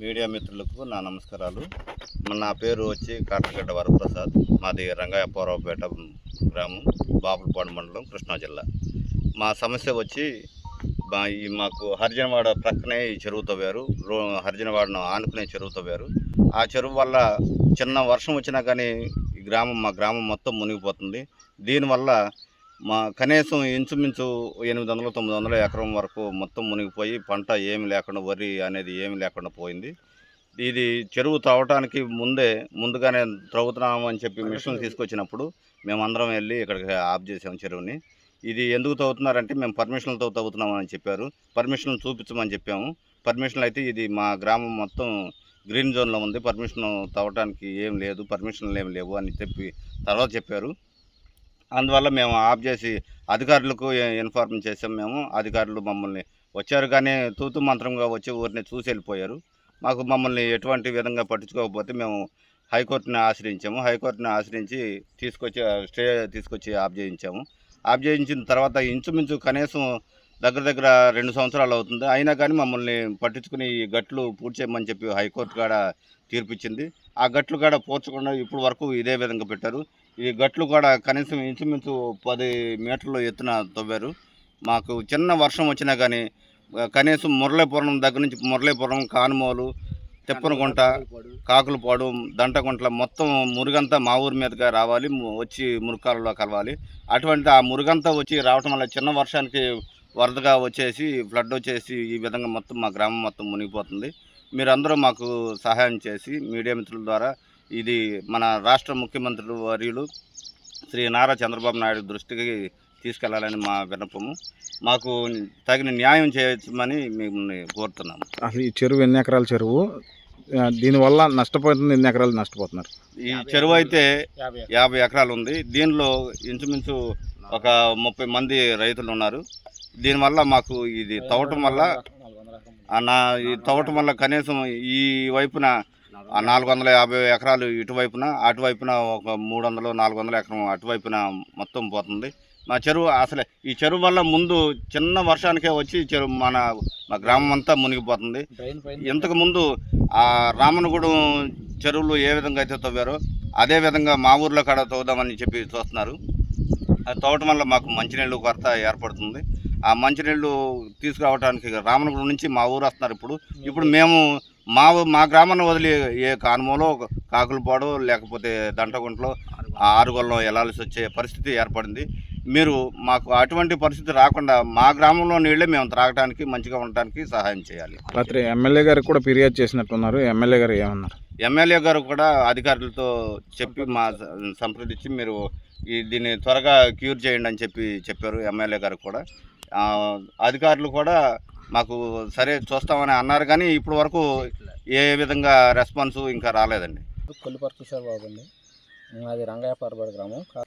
Media మిత్రులకు నా నమస్కారాలు. నా పేరు వచ్చి కాటగడ్డ వరప్రసాద్. మాది రంగాయపూర్వపేట గ్రామం బాపులపాడు మండలం కృష్ణా జిల్లా. మా సమస్య వచ్చి మా ఈ మాకు హరిజనవాడ ప్రక్కనే ఈ చెరువు తవ్వారు. రో హరిజనవాడను ఆనుకునే చెరువు తవ్వారు. ఆ చెరువు వల్ల చిన్న వర్షం వచ్చినా కానీ ఈ గ్రామం మా గ్రామం మొత్తం మునిగిపోతుంది. దీనివల్ల మా కనీసం ఇంచుమించు ఎనిమిది వందలు తొమ్మిది వందల ఎకరం వరకు మొత్తం మునిగిపోయి పంట ఏమి లేకుండా వరి అనేది ఏమి లేకుండా పోయింది. ఇది చెరువు తవ్వటానికి ముందే ముందుగానే త్రవ్వుతున్నాము అని చెప్పి మిషన్ తీసుకొచ్చినప్పుడు మేమందరం వెళ్ళి ఇక్కడికి ఆఫ్ చేసాము చెరువుని. ఇది ఎందుకు తవ్వుతున్నారంటే మేము పర్మిషన్లతో తవ్వుతున్నామని చెప్పారు. పర్మిషన్ చూపించమని చెప్పాము. పర్మిషన్లు అయితే ఇది మా గ్రామం మొత్తం గ్రీన్ జోన్లో ఉంది. పర్మిషన్ తవ్వటానికి ఏం లేదు పర్మిషన్లు ఏం లేవు అని చెప్పి తర్వాత చెప్పారు. అందువల్ల మేము ఆఫ్ చేసి అధికారులకు ఇన్ఫార్మ్ చేసాం మేము. అధికారులు మమ్మల్ని వచ్చారు కానీ తూతు మంత్రంగా వచ్చి ఊరిని చూసి వెళ్ళిపోయారు. మాకు మమ్మల్ని ఎటువంటి విధంగా పట్టించుకోకపోతే మేము హైకోర్టుని ఆశ్రయించాము. హైకోర్టుని ఆశ్రయించి తీసుకొచ్చి స్టే తీసుకొచ్చి ఆఫ్ చేయించాము. ఆఫ్ చేయించిన తర్వాత ఇంచుమించు కనీసం దగ్గర దగ్గర రెండు సంవత్సరాలు అవుతుంది. అయినా కానీ మమ్మల్ని పట్టించుకుని ఈ గట్లు పూర్తి చేయమని చెప్పి హైకోర్టు కాడ తీర్పిచ్చింది. ఆ గట్లు కాడ పూడ్చకుండా ఇప్పుడు వరకు ఇదే విధంగా పెట్టారు. ఈ గట్లు కూడా కనీసం ఇంచుమించు పది మీటర్లు ఎత్తున తవ్వారు. మాకు చిన్న వర్షం వచ్చినా కానీ కనీసం మురళీపురం దగ్గర నుంచి మురళీపురం కానుమోలు తిప్పనగుంట కాకులపాడు దంటకుంట్ల మొత్తం మురుగంతా మా ఊరి మీదగా రావాలి. వచ్చి మురుకాలలో కలవాలి. అటువంటి ఆ మురుగంతా వచ్చి రావటం వల్ల చిన్న వర్షానికి వరదగా వచ్చేసి ఫ్లడ్ వచ్చేసి ఈ విధంగా మొత్తం మా గ్రామం మొత్తం మునిగిపోతుంది. మీరందరూ మాకు సహాయం చేసి మీడియా మిత్రుల ద్వారా ఇది మన రాష్ట్ర ముఖ్యమంత్రి వర్యులు శ్రీ నారా చంద్రబాబు నాయుడు దృష్టికి తీసుకెళ్ళాలని మా విన్నపము. మాకు తగిన న్యాయం చేయమని మిమ్మల్ని కోరుతున్నాము. అసలు ఈ చెరువు ఎన్ని ఎకరాల చెరువు? దీనివల్ల నష్టపోతుంది ఎన్ని ఎకరాలు నష్టపోతున్నారు. ఈ చెరువు అయితే యాభై ఎకరాలు ఉంది. దీనిలో ఇంచుమించు ఒక ముప్పై మంది రైతులు ఉన్నారు. దీనివల్ల మాకు ఇది తవ్వటం వల్ల నా ఈ తవ్వటం వల్ల కనీసం ఈ వైపున ఆ నాలుగు వందల యాభై ఎకరాలు ఇటువైపున అటువైపున ఒక మూడు వందలు నాలుగు వందల ఎకరం అటువైపున మొత్తం పోతుంది. మా చెరువు అసలే ఈ చెరువు వల్ల ముందు చిన్న వర్షానికే వచ్చి చెరువు మన మా గ్రామం అంతా మునిగిపోతుంది ఇంతకు ముందు ఆ రామనగూడెం చెరువులు ఏ విధంగా అయితే తవ్వారో అదే విధంగా మా ఊర్లో కాడ తవ్వుదామని చెప్పి చూస్తున్నారు. అది తవ్వటం వల్ల మాకు మంచినీళ్ళు కొరత ఏర్పడుతుంది. ఆ మంచినీళ్ళు తీసుకురావడానికి రామనగూడెం నుంచి మా ఊరు వస్తున్నారు ఇప్పుడు. ఇప్పుడు మేము మా మా గ్రామాన్ని వదిలి ఏ కానుమలో కాకులపాడు లేకపోతే దంటగుంటలో ఆరుగొల్లో వెళ్ళాల్సి వచ్చే పరిస్థితి ఏర్పడింది. మీరు మాకు అటువంటి పరిస్థితి రాకుండా మా గ్రామంలో నీళ్ళే మేము త్రాగడానికి మంచిగా ఉండటానికి సహాయం చేయాలి. రాత్రి ఎమ్మెల్యే గారికి కూడా ఫిర్యాదు చేసినట్టున్నారు. ఎమ్మెల్యే గారు ఏమన్నారు? ఎమ్మెల్యే గారు కూడా అధికారులతో చెప్పి మా సంప్రదించి మీరు ఈ దీన్ని త్వరగా క్యూర్ చేయండి అని చెప్పి చెప్పారు ఎమ్మెల్యే గారు కూడా. అధికారులు కూడా మాకు సరే చూస్తామని అన్నారు కానీ ఇప్పటి వరకు ఏ విధంగా రెస్పాన్స్ ఇంకా రాలేదండి. కొల్లిపర్ కిషోర్ బాబు అండి. మాది రంగయ్యపారబడి గ్రామం. కా-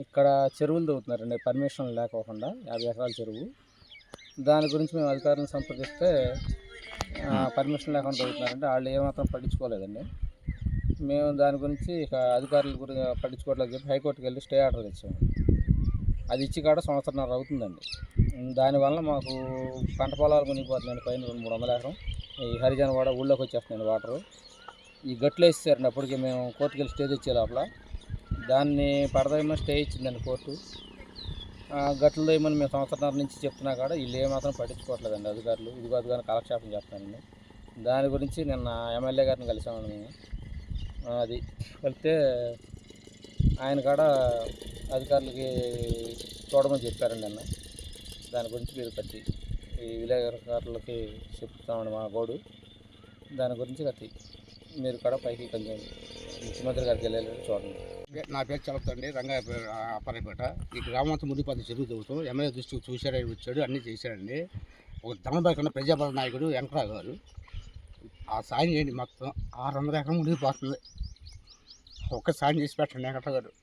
ఇక్కడ చెరువులు తవ్వుతున్నారండి. పర్మిషన్ లేకోకుండా యాభై ఎకరాల చెరువు. దాని గురించి మేము అధికారులను సంప్రదిస్తే పర్మిషన్ లేకుండా తవ్వుతున్నారంటే వాళ్ళు ఏమాత్రం పట్టించుకోలేదండి. మేము దాని గురించి ఇక అధికారుల గురించి పట్టించుకోవట్లేదు. చెప్పి హైకోర్టుకి వెళ్ళి స్టే ఆర్డర్ తెచ్చాము. అది ఇచ్చి కాడ సంవత్సరం అవుతుందండి. దానివల్ల మాకు పంట పొలాలు మునిగిపోతుందండి పైన రెండు మూడు వందల ఎకరం. ఈ హరిజనవాడ ఊళ్ళోకి వచ్చేస్తున్నాయండి వాటరు. ఈ గట్లు వేసేసారండి అప్పటికి మేము కోర్టుకి వెళ్ళి స్టే తెచ్చే లోపల. దాన్ని పడదేమో స్టే ఇచ్చిందండి కోర్టు. ఆ, గట్లు వేయమని మేము సంవత్సరాల నుంచి చెప్తున్నా కూడా వీళ్ళు ఏమాత్రం పట్టించుకోవట్లేదండి అధికారులు. ఇదిగో అదిగాని కాలక్షేపం చేస్తానండి దాని గురించి నిన్న ఎమ్మెల్యే గారిని కలిసామండి మేము. అది వెళ్తే ఆయన కాడ అధికారులకి చూడమని చెప్పారండి నిన్న. దాని గురించి మీరు కత్తి ఈ విలేకరులకి చెప్తామండి మా గోడు. దాని గురించి కట్టి మీరు కూడా పైకి కొంచెం ముఖ్యమంత్రి గారికి వెళ్ళాలి చూడండి. నా పేరు చదువుతండి రంగా అప్పారపేట ఈ గ్రామంతో అంతా మునిగిపోతుంది చెరువు చదువుతాం ఎమ్మెల్యే దృష్టికి చూశాడని వచ్చాడు అన్నీ చేశాడండి. ఒక దమబెక్కన ప్రజాబల నాయకుడు వెంకటరావు గారు. ఆ సాయం చేయండి మొత్తం. ఆరు వందల ఎకరం మునిగిపోతుంది. ఒక్క సాయం చేసి పెట్టండి వెంకటరావు గారు.